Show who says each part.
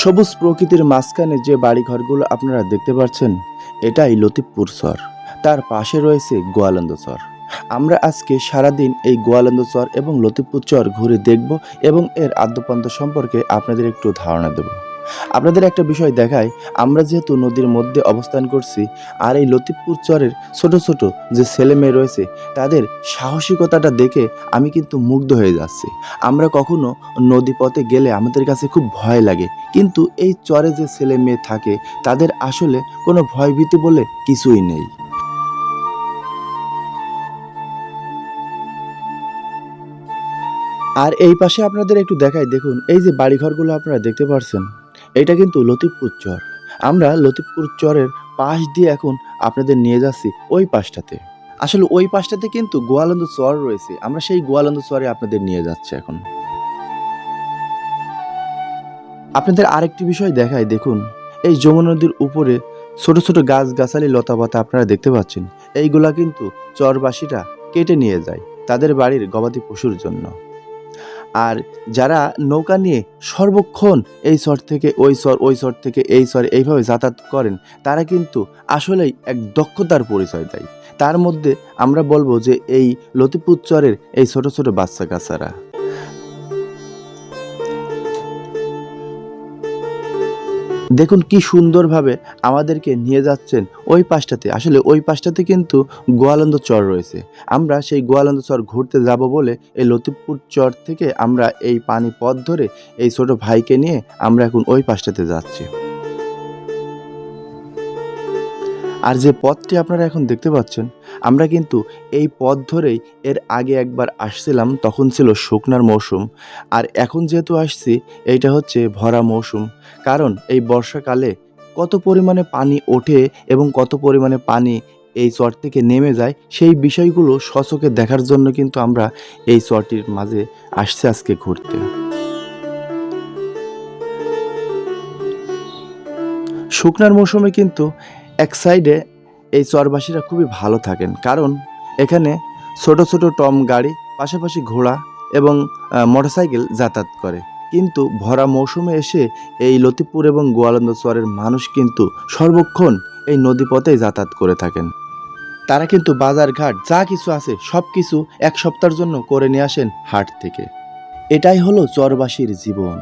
Speaker 1: সবুজ প্রকৃতির মাঝখানে যে বাড়িঘরগুলো আপনারা দেখতে পাচ্ছেন, এটাই লতিফপুর সর। তার পাশে রয়েছে গোয়ালন্দ সর। আমরা আজকে সারাদিন এই গোয়ালন্দ চর এবং লতিফপুর চর ঘুরে দেখব এবং এর আদ্যপান্ত সম্পর্কে আপনাদের একটু ধারণা দেব। আপনাদের একটা বিষয় দেখায় আমরা যেহেতু নদীর মধ্যে অবস্থান করছি, আর এই লতিফপুর চরের ছোট ছোট যে ছেলে মেয়ে রয়েছে, তাদের সাহসিকতাটা দেখে আমি কিন্তু মুগ্ধ হয়ে যাচ্ছি। আমরা কখনো নদী পথে গেলে আমাদের কাছে খুব ভয় লাগে, কিন্তু এই চরে যে ছেলে মেয়ে থাকে, তাদের আসলে কোনো ভয়ভীতি বলে কিছুই নেই। আর এই পাশে আপনাদের একটু দেখাই, দেখুন, এই যে বাড়িঘরগুলো আপনারা দেখতে পাচ্ছেন এটা কিন্তু লতিফপুর চর। আমরা লতিফপুর চরের পাশ দিয়ে এখন আপনাদের নিয়ে যাচ্ছি ওই পাশটাতে। আসলে ওই পাশটাতে কিন্তু গোয়ালন্দ চর রয়েছে। আমরা সেই গোয়ালন্দ চরে আপনাদের নিয়ে যাচ্ছি এখন। আপনাদের আরেকটি বিষয় দেখায় দেখুন। এই যমুনা নদীর উপরে ছোট ছোট গাছ গাছালি লতাপাতা আপনারা দেখতে পাচ্ছেন। এইগুলা কিন্তু চরবাসীরা কেটে নিয়ে যায়। তাদের বাড়ির গবাদি পশুর জন্য। আর যারা নৌকা নিয়ে সর্বক্ষণ এই স্বর থেকে ওই স্বর ওই স্বর থেকে এই স্বর এইভাবে যাতায়াত করেন, তারা কিন্তু আসলেই এক দক্ষতার পরিচয় দেয়। তার মধ্যে আমরা বলব যে এই লতিপুত চরের এই ছোট ছোট বাচ্চা কাচ্চারা। দেখুন কি সুন্দরভাবে আমাদেরকে নিয়ে যাচ্ছেন ওই পাশটাতে। আসলে ওই পাশটাতে কিন্তু গোয়ালন্দ চর রয়েছে। আমরা সেই গোয়ালন্দ চর ঘুরতে যাব বলে এই লতিফপুর চর থেকে আমরা এই পানি পথ ধরে এই ছোট ভাইকে নিয়ে আমরা এখন ওই পাশটাতে যাচ্ছি। আর যে পথটি আপনারা এখন দেখতে পাচ্ছেন আমরা কিন্তু এই পথ ধরেই এর আগে একবার আসছিলাম, তখন ছিল শুকনার মৌসুম। আর এখন যেহেতু আসছি, এইটা হচ্ছে ভরা মৌসুম। কারণ এই বর্ষাকালে কত পরিমাণে পানি ওঠে এবং কত পরিমাণে পানি এই চর থেকে নেমে যায়, সেই বিষয়গুলো সচকে দেখার জন্য কিন্তু আমরা এই চরটির মাঝে আসছে আজকে ঘুরতে। শুকনার মৌসুমে কিন্তু এক সাইডে এই চরবাসীরা খুবই ভালো থাকেন। কারণ এখানে ছোট ছোট টম গাড়ি, পাশাপাশি ঘোড়া এবং মোটরসাইকেল যাতায়াত করে। কিন্তু ভরা মৌসুমে এসে এই লতিপুর এবং গোয়ালন্দ চরের মানুষ কিন্তু সর্বক্ষণ এই নদীপথেই যাতায়াত করে থাকেন। তারা কিন্তু বাজারঘাট, যা কিছু আছে সব কিছু এক সপ্তাহের জন্য করে নিয়ে আসেন হাট থেকে। এটাই হলো চরবাসীর জীবন।